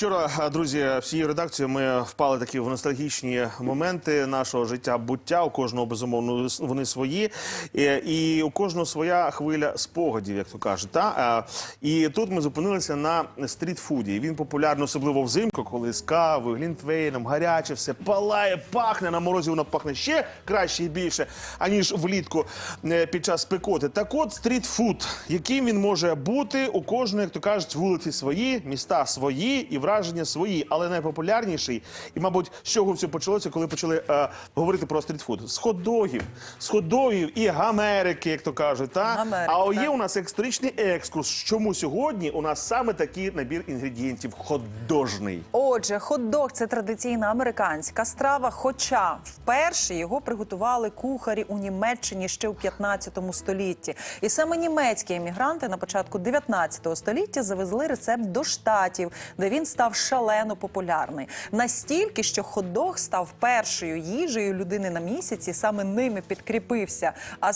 Вчора, друзі, всією редакцією ми впали такі в ностальгічні моменти нашого життя, буття. У кожного безумовно вони свої, і, і у кожного своя хвиля спогадів, як то кажуть. Та? І тут ми зупинилися на стрітфуді. Він популярний, особливо взимку, коли з кавою, глінтвейном, гаряче, все палає, пахне на морозі. Воно пахне ще краще і більше, аніж влітку е, під час спекоти. Так от стрітфуд, яким він може бути у кожної, як то кажуть, вулиці свої, міста свої і враження свої, але найпопулярніший, і, мабуть, з чого все почалося, коли почали е, говорити про стрітфуд. З хот-догів, з хот-догів і гамерики, як то кажуть. Та? Гамерики, а є так. у нас екстричний екскурс. Чому сьогодні у нас саме такий набір інгредієнтів хот-дожний. Отже, хот-дог – це традиційна американська страва. Хоча вперше його приготували кухарі у Німеччині ще у 15 столітті. І саме німецькі емігранти на початку 19 століття завезли рецепт до штатів, де він став шалено популярний. Настільки, що хот-дог став першою їжею людини на місяці. Саме ними підкріпився. А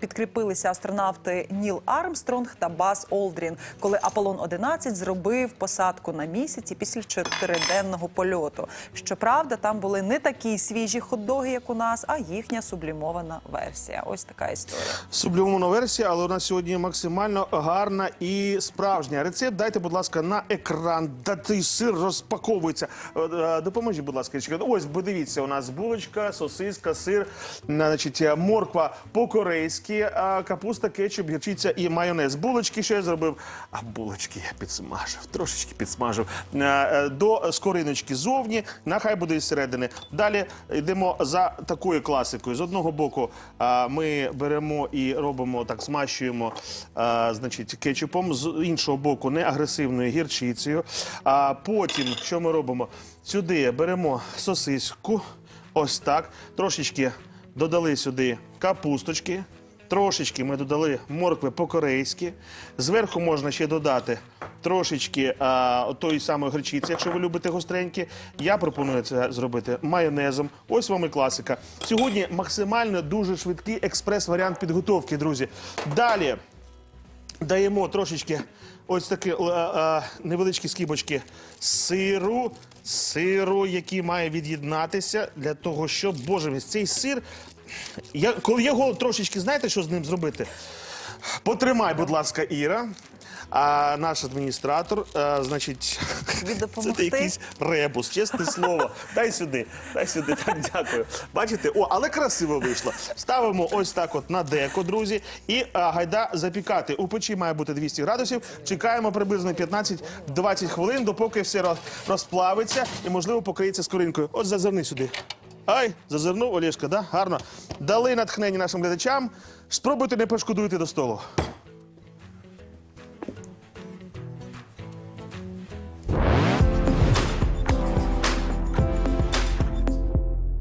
підкріпилися астронавти Ніл Армстронг та Бас Олдрін, коли Аполлон 11 зробив посадку на місяці після чотириденного польоту. Щоправда, там були не такі свіжі хот-доги, як у нас, а їхня сублімована версія. Ось така історія. Сублімована версія, але нас сьогодні максимально гарна і справжня. Рецепт дайте, будь ласка, на екран. Да той сир розпаковується. Е, е, Допоможіть, будь ласка, Ось, подивіться, у нас булочка, сосиска, сир, значить, е, морква по-корейськи, капуста, кетчуп, гірчиця і майонез. Булочки, що я зробив? А булочки я підсмажив, трошечки підсмажив. До скориночки зовні, нехай буде і зсередини. Далі йдемо за такою класикою. З одного боку ми беремо і робимо так, змащуємо значить, кетчупом, з іншого боку, не агресивною гірчицею. А потім, що ми робимо? Сюди беремо сосиску, ось так, трошечки додали сюди капусточки. Трошечки ми додали моркви по-корейськи. Зверху можна ще додати трошечки а, тої самої гречиці, якщо ви любите гостренькі. Я пропоную це зробити майонезом. Ось вам і класика. Сьогодні максимально дуже швидкий експрес-варіант підготовки, друзі. Далі даємо трошечки ось такі е, е, невеличкі скибочки сиру, сиру, який має від'єднатися для того, щоб, боже мій, цей сир. Коли голод трошечки, знаєте, що з ним зробити? Потримай, будь ласка, Іра. А наш адміністратор, е, значить, Тобі це допомогти? якийсь ребус, чесне слово. Дай сюди, дай сюди, так дякую. Бачите, о, але красиво вийшло. Ставимо ось так от на деко, друзі, і а, гайда запікати. У печі має бути 200 градусів. Чекаємо приблизно 15-20 хвилин, допоки все роз- розплавиться і, можливо, покриється скоринкою. От зазирни сюди. Ай, зазирнув Олєшка, да? Гарно. Дали натхнення нашим глядачам. Спробуйте, не пошкодуйте до столу.